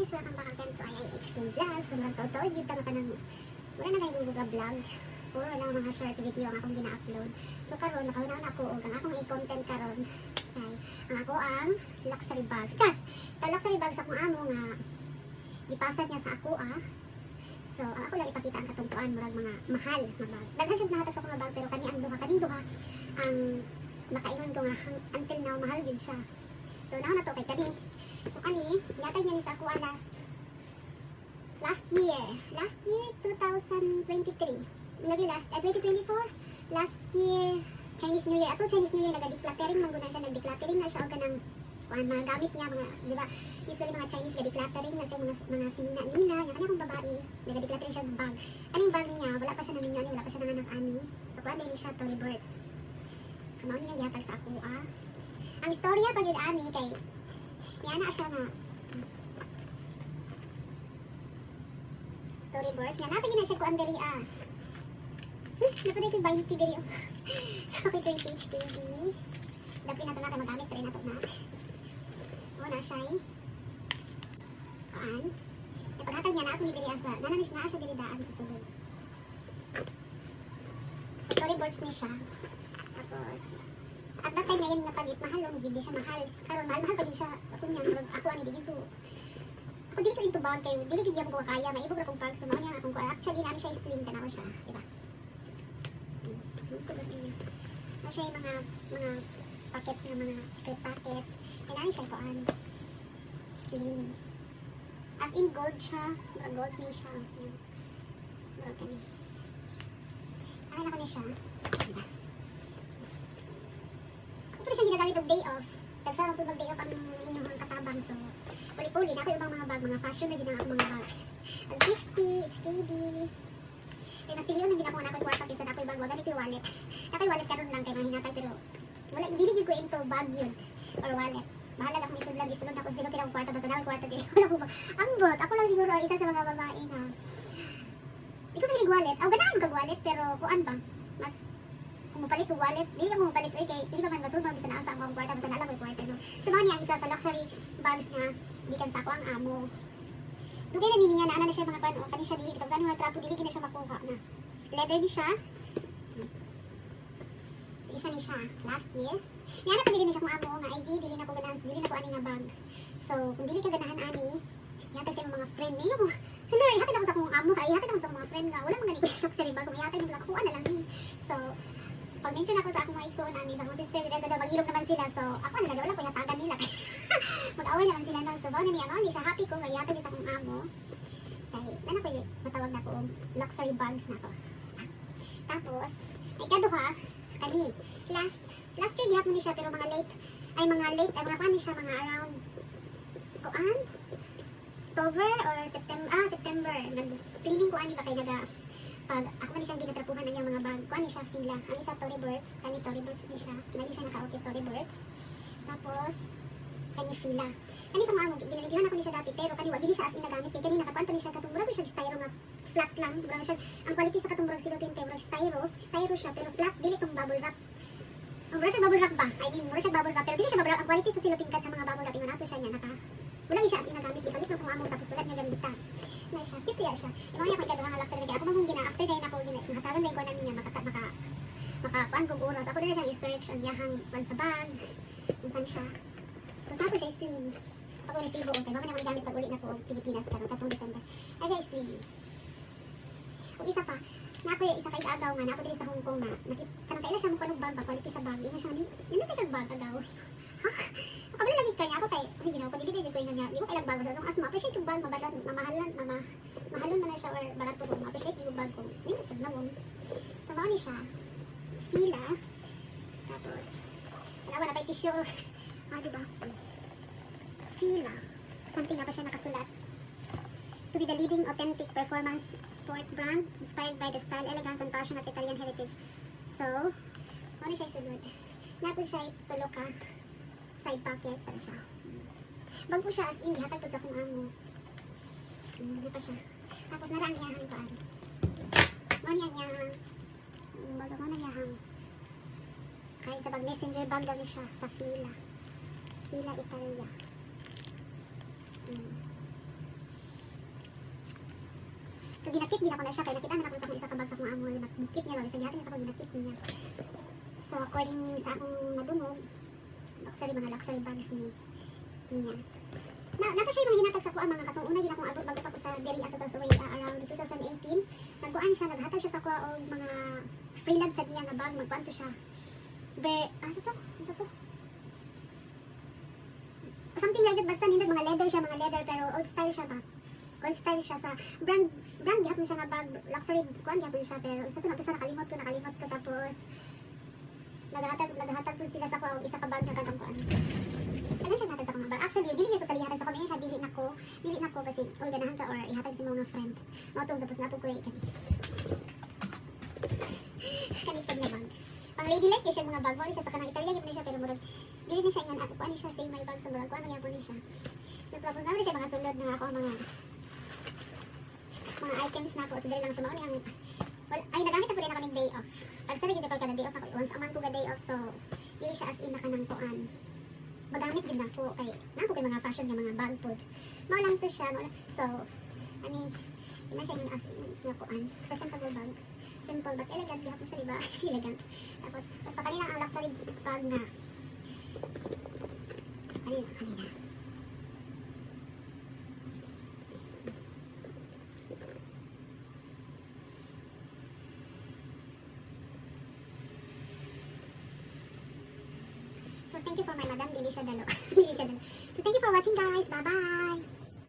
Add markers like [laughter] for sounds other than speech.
guys, welcome back again to IIHK Vlog. So, magtotoo, dito na ka ng, wala na kayo guguga vlog. Puro lang mga short video ang akong gina-upload. So, karon nakawala na ako, ang akong i-content karon ay, ang ako ang luxury bags. Char! Ito luxury bags akong amo nga, ipasad niya sa ako ah. So, ako lang ipakita ang katungtuan, murag mga mahal na bag. Daghan siya nahatag sa mga bag, pero kani ang duha, kaning duha, ang nakaingon ko nga, until now, mahal din siya. So, naho na to kay kani. So, kani, yatag niya ni sa ah, last last year. Last year, 2023. Lagi last, eh, 2024. Last year, Chinese New Year. Ato Chinese New Year, nag-decluttering man guna siya. Nag-decluttering na siya o kanang kuan mga gamit niya, mga, di ba, usually mga Chinese ga-decluttering na siya, mga, mga sinina nila, yung kanya kong babae, nag-decluttering siya ng bag. Ano yung bag niya? Wala pa siya namin yun, wala pa siya nanganak ani. So, kuan din siya, Tory Burks. Kamaw niya yatag sa ako, ah. Ang istorya pag yun ani, kay, yan na siya na, Tory Burks. Nga, napagin na siya ko ang diri ah. Hmm, napaday ko 20 diri oh. Kapag 20 HKD. Dapat na ito natin magamit, pero na ito na. Muna siya eh. Kaan. E paghatag niya na ako ni diri asa. Nanamis na siya diri daan sa sulod. So, Tory Burks ni siya. Tapos, at that time ngayon napalit, mahal lang, hindi siya mahal. Karon mahal, mahal pa din siya. Ako niya, ako ani, dili ko. Ako dili ko into bag kayo, dili gyapon ko kaya, may ibog ra kong bag, so mao niya akong kuha. Actually, nani siya sling tanawa siya, di ba? Hmm, Sugat niya. Na siya yung mga, mga packet na mga script packet. Ay, nani siya kuan. Sling. As in gold siya, murag gold niya siya. Yan. Murag kani. Ano na ko niya siya? Diba? Ako pa siya ginagamit og day off. Tagsarang ko mag day off ang inyong katabang. So, puli-puli na ako yung mga bag, mga fashion na gina ako mga bag. Ang 50, HKD. Kaya mas tiliyon na gina ko na ako kwarta kaysa na ako yung bag. Wag ko yung wallet. Yung wallet karon lang kay mahinatag pero wala, hindi ko into bag yun or wallet. Bahala lang kung isudlan, isulod ako sino pinang kwarta basta na ako kwarta din. Wala ko ba? Ang bot, ako lang siguro ang isa sa mga babae na Di ko mahilig wallet. Aw, ganahan kag wallet pero kuan ba? Mas kung mapalit ko wallet, dili mo mapalit oy kay dili pa man masud bisa na asa akong kwarta basta na lang ko kwarta no. So mao ang isa sa luxury bags nga gikan sa ako ang amo. Dugay na ni niya na ana na siya mga pan o kani siya dili sa sa mga trapo dili kina siya makuha na. Leather ni siya. So, isa ni siya last year. Niya na pagili ni siya kung amo nga ID dili na ko ganahan dili na ko ani nga bag. So kung dili ka ganahan ani, yatag sa mga friend niyo ko. Hello, ihatid ako sa akong amo kay ihatid ako sa mga friend nga wala man ganito [laughs] luxury bag kung ihatid nila ko ana lang ni. So pag mention ako sa akong mga igsoon ani sa akong sister dito daw magilom naman sila so ako na wala ko yatagan nila. Mag-away naman sila. So bao na niya no, ni siya happy ko nga yatag sa akong amo. Kay na na ko matawag na ko luxury bags na to. Tapos, ay kaduha, kani, last, last year gihapon ni siya, pero mga late, ay mga late, ay mga paano siya, mga around, kuan, October or September, ah, September, nag-cleaning ko ani ba kay naga, pag ako man siyang ginatrapuhan na yung mga bag, kuan siya fila, ang isa Tory Burks, kani Tory Burks ni siya, lagi siya naka-outfit Tory Burks, tapos, kani fila. Kani sa mga amo, ginaligihan ako ni siya dati, pero kani wag gini siya as in nagamit, kay kani nakakuan pa ni siya katong murag siya styro nga flat lang, murag siya, ang quality sa katong murag silopin kay murag styro, styro siya, pero flat, dili tong bubble wrap. Ang mura siya bubble wrap ba? I mean, mura siya bubble wrap, pero dili siya bubble wrap. Ang quality sa silopin kat sa mga bubble wrap, ingon nato siya niya, naka, wala siya as in nagamit, ibalik lang sa amo, tapos wala niya gamita. Na siya, cute ya siya. Ikaw niya kung ikaduha nga luxury, kaya ako kung gina, after day na ako, gina, mahatagan din ko na niya, maka, maka, makakuan kong oras. Ako din siya i-search ang sa bag, kung saan siya. Tapos ako siya slim. Ako ni Tibo, kay mama naman gamit pag uli na ko Pilipinas karon katong December. Ay siya slim. Ug isa pa, na ako yung isa kay agaw nga na ako diri sa Hong Kong na. Nakit kanang kaila siya mo kanong bag ba quality sa bag. Ina siya ni. Nila kay kag bag agaw. Ha? Kabalo lagi kanya ako kay ay ginawa ko dili kay ko nga. Di ko ilang bag sa as ma-appreciate yung bag mabalan mamahalan mama mahalon man na siya or barato ko ma-appreciate yung bag ko. Dili siya nawon. So mao ni siya. Fila. Tapos Wala na pa tissue. [laughs] Ah, di ba? Fila. Something na pa siya nakasulat. To be the leading authentic performance sport brand inspired by the style, elegance, and passion of Italian heritage. So, ano siya isulod? Napo siya tulo ka side pocket para siya. Bago siya as in, hatag po sa kung amo. Hmm, Hindi pa siya. Tapos narang iyahang paan. Ano niya iyahang? Baga mo na iyahang. Kahit sa pag messenger bag daw ni siya sa fila. Fila Italia. Hmm. ginakip din ako na siya kaya nakita na ako sa akong isa ka bag sa akong amo nakikip niya lang isa gihatag sa akong ginakip niya. So according sa akong madungog, luxury mga luxury bags ni niya. Na, napa siya yung hinatag sa kuha mga katong una din akong abot bago pa ko sa diri ato sa way uh, around 2018. Nagkuan siya naghatag siya sa kuha og mga free lab sa diya nga bag magkuan to siya. Be, ano to? Ano to? Something like that basta nindot mga leather siya mga leather pero old style siya ba? Old style siya sa brand brand gihapon siya nga bag luxury kuan gihapon siya pero isa to napisa nakalimot ko nakalimot ko tapos naghatag naghatag po sila sa kuha og isa ka bag nga. Ano siya bag? Actually, dili totally hatag sa kami siya, dili na ko, dili na ko kasi or ganahan ka or ihatag sa mga friend. Mao tapos na po ko ikan. Kanitod [laughs] na bag. Pang ladylike siya mga bag, mo siya sa kanang Italia gyud siya pero murag dili na siya ingon ako ano siya say my bag sa murag kuan nga ni siya. So tapos naman siya mga sulod na ako mga mga items na ako so dili lang sa mao well, ay nagamit ako din ako ng day off. Pag sa gid ko kada day off ako once a month ko day off so dili siya as in na kanang kuan magamit din ako kay nako kay mga fashion nga mga bag pod. Mao lang to siya, mao. So, ani ina siya yung as nga kuan. Pag bag simple but elegant gihapon siya diba? [laughs] elegant. Tapos sa kanina ang luxury bag na kanina kanina. Thank you for my madam, dili siya dalo. [laughs] dili siya dalo. So thank you for watching guys. Bye-bye.